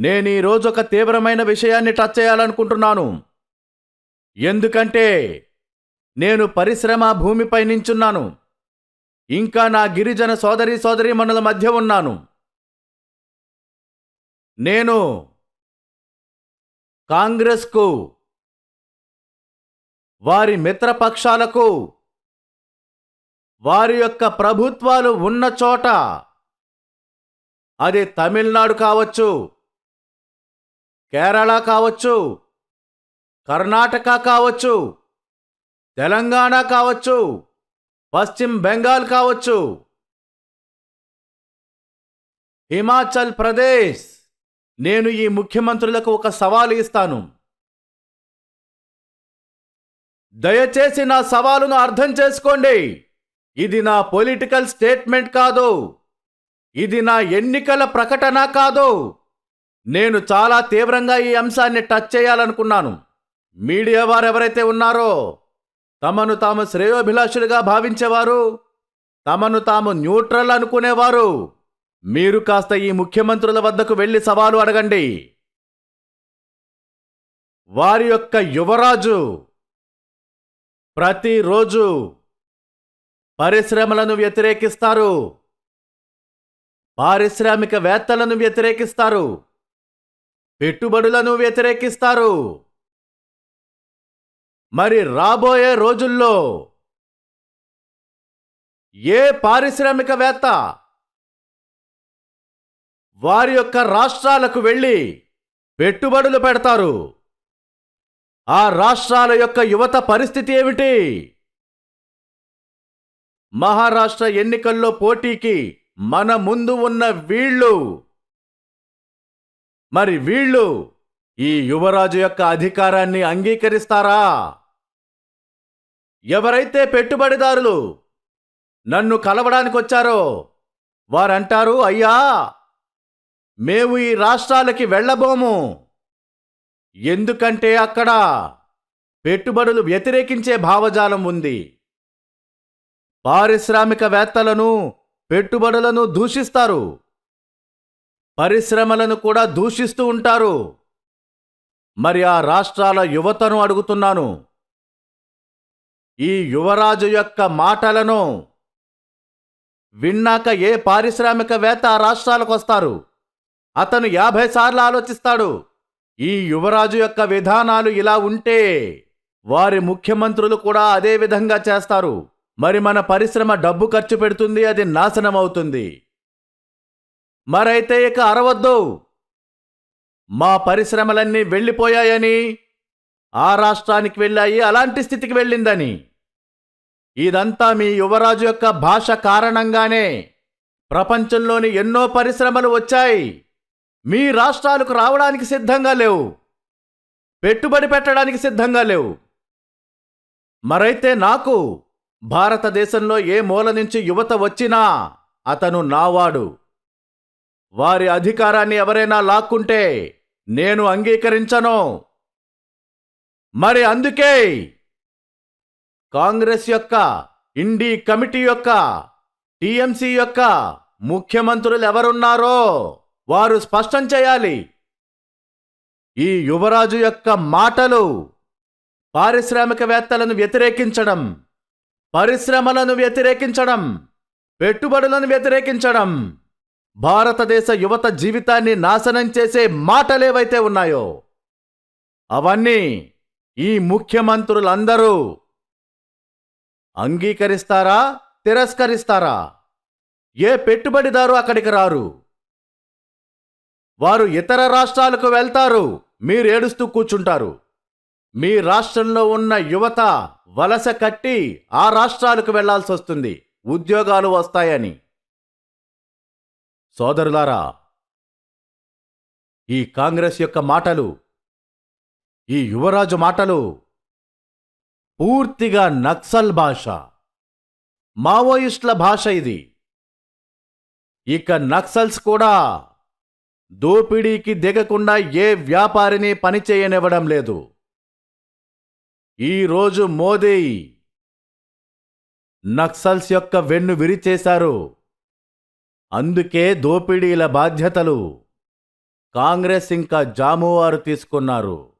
నేను ఈరోజు ఒక తీవ్రమైన విషయాన్ని టచ్ చేయాలనుకుంటున్నాను. ఎందుకంటే నేను పరిశ్రమ భూమిపై నించున్నాను. ఇంకా నా గిరిజన సోదరి సోదరీమణుల మధ్య ఉన్నాను. నేను కాంగ్రెస్కు వారి మిత్రపక్షాలకు వారి యొక్క ప్రభుత్వాలు ఉన్న చోట అది తమిళనాడు కావచ్చు కేరళ కావచ్చు కర్ణాటక కావచ్చు తెలంగాణ కావచ్చు పశ్చిమ బెంగాల్ కావచ్చు హిమాచల్ ప్రదేశ్. నేను ఈ ముఖ్యమంత్రులకు ఒక సవాలు ఇస్తాను. దయచేసి నా సవాలును అర్థం చేసుకోండి. ఇది నా పొలిటికల్ స్టేట్మెంట్ కాదు. ఇది నా ఎన్నికల ప్రకటన కాదు. నేను చాలా తీవ్రంగా ఈ అంశాన్ని టచ్ చేయాలనుకున్నాను. మీడియా వారు ఎవరైతే ఉన్నారో తమను తాము శ్రేయోభిలాషులుగా భావించేవారు తమను తాము న్యూట్రల్ అనుకునేవారు. మీరు కాస్త ఈ ముఖ్యమంత్రుల వద్దకు వెళ్ళి సవాలు అడగండి. వారి యొక్క యువరాజు ప్రతిరోజు పరిశ్రమలను వ్యతిరేకిస్తారు. పారిశ్రామికవేత్తలను వ్యతిరేకిస్తారు. పెట్టుబడులను వ్యతిరేకిస్తారు. మరి రాబోయే రోజుల్లో ఏ పారిశ్రామికవేత్త వారి యొక్క రాష్ట్రాలకు వెళ్ళి పెట్టుబడులు పెడతారు? ఆ రాష్ట్రాల యొక్క యువత పరిస్థితి ఏమిటి? మహారాష్ట్ర ఎన్నికల్లో పోటీకి మన ముందు ఉన్న వీళ్ళు మరి వీళ్ళు ఈ యువరాజు యొక్క అధికారాన్ని అంగీకరిస్తారా? ఎవరైతే పెట్టుబడిదారులు నన్ను కలవడానికి వచ్చారో వారంటారు అయ్యా మేము ఈ రాష్ట్రాలకి వెళ్ళబోము. ఎందుకంటే అక్కడ పెట్టుబడులు వ్యతిరేకించే భావజాలం ఉంది. పారిశ్రామికవేత్తలను పెట్టుబడులను దూషిస్తారు. పరిశ్రమలను కూడా దూషిస్తూ ఉంటారు. మరి ఆ రాష్ట్రాల యువతను అడుగుతున్నాను. ఈ యువరాజు యొక్క మాటలను విన్నాక ఏ పారిశ్రామికవేత్త ఆ రాష్ట్రాలకు వస్తారు? అతను యాభై సార్లు ఆలోచిస్తాడు ఈ యువరాజు యొక్క విధానాలు ఇలా ఉంటే వారి ముఖ్యమంత్రులు కూడా అదే విధంగా చేస్తారు. మరి మన పరిశ్రమ డబ్బు ఖర్చు పెడుతుంది అది నాశనం అవుతుంది మరైతే ఇక అరవద్దు. మా పరిశ్రమలన్నీ వెళ్ళిపోయాయని ఆ రాష్ట్రానికి వెళ్ళాయి అలాంటి స్థితికి వెళ్ళిందని. ఇదంతా మీ యువరాజు యొక్క భాష కారణంగానే ప్రపంచంలోని ఎన్నో పరిశ్రమలు వచ్చాయి. మీ రాష్ట్రాలకు రావడానికి సిద్ధంగా లేవు. పెట్టుబడి పెట్టడానికి సిద్ధంగా లేవు. మరైతే నాకు భారతదేశంలో ఏ మూల నుంచి యువత వచ్చినా అతను నావాడు. వారి అధికారాన్ని ఎవరైనా లాక్కుంటే నేను అంగీకరించను. మరి అందుకే కాంగ్రెస్ యొక్క ఇండి కమిటీ యొక్క టీఎంసీ యొక్క ముఖ్యమంత్రులు ఎవరున్నారో వారు స్పష్టం చేయాలి. ఈ యువరాజు యొక్క మాటలు పారిశ్రామికవేత్తలను వ్యతిరేకించడం పరిశ్రమలను వ్యతిరేకించడం పెట్టుబడులను వ్యతిరేకించడం భారతదేశ యువత జీవితాన్ని నాశనం చేసే మాటలేవైతే ఉన్నాయో అవన్నీ ఈ ముఖ్యమంత్రులందరూ అంగీకరిస్తారా తిరస్కరిస్తారా? ఏ పెట్టుబడిదారు అక్కడికి రారు? వారు ఇతర రాష్ట్రాలకు వెళ్తారు మీరు ఏడుస్తూ కూర్చుంటారు. మీ రాష్ట్రంలో ఉన్న యువత వలస కట్టి ఆ రాష్ట్రాలకు వెళ్ళాల్సి వస్తుంది ఉద్యోగాలు వస్తాయని. సోదరులారా ఈ కాంగ్రెస్ యొక్క మాటలు ఈ యువరాజు మాటలు పూర్తిగా నక్సల్ భాష మావోయిస్టుల భాష ఇది. ఇక నక్సల్స్ కూడా దోపిడీకి దిగకుండా ఏ వ్యాపారిని పనిచేయనివ్వడం లేదు. ఈరోజు మోదీ నక్సల్స్ యొక్క వెన్ను విరిచేశారు. అందుకే దోపిడీల బాధ్యతలు. కాంగ్రెస్ ఇంకా జామువారు తీసుకున్నారు.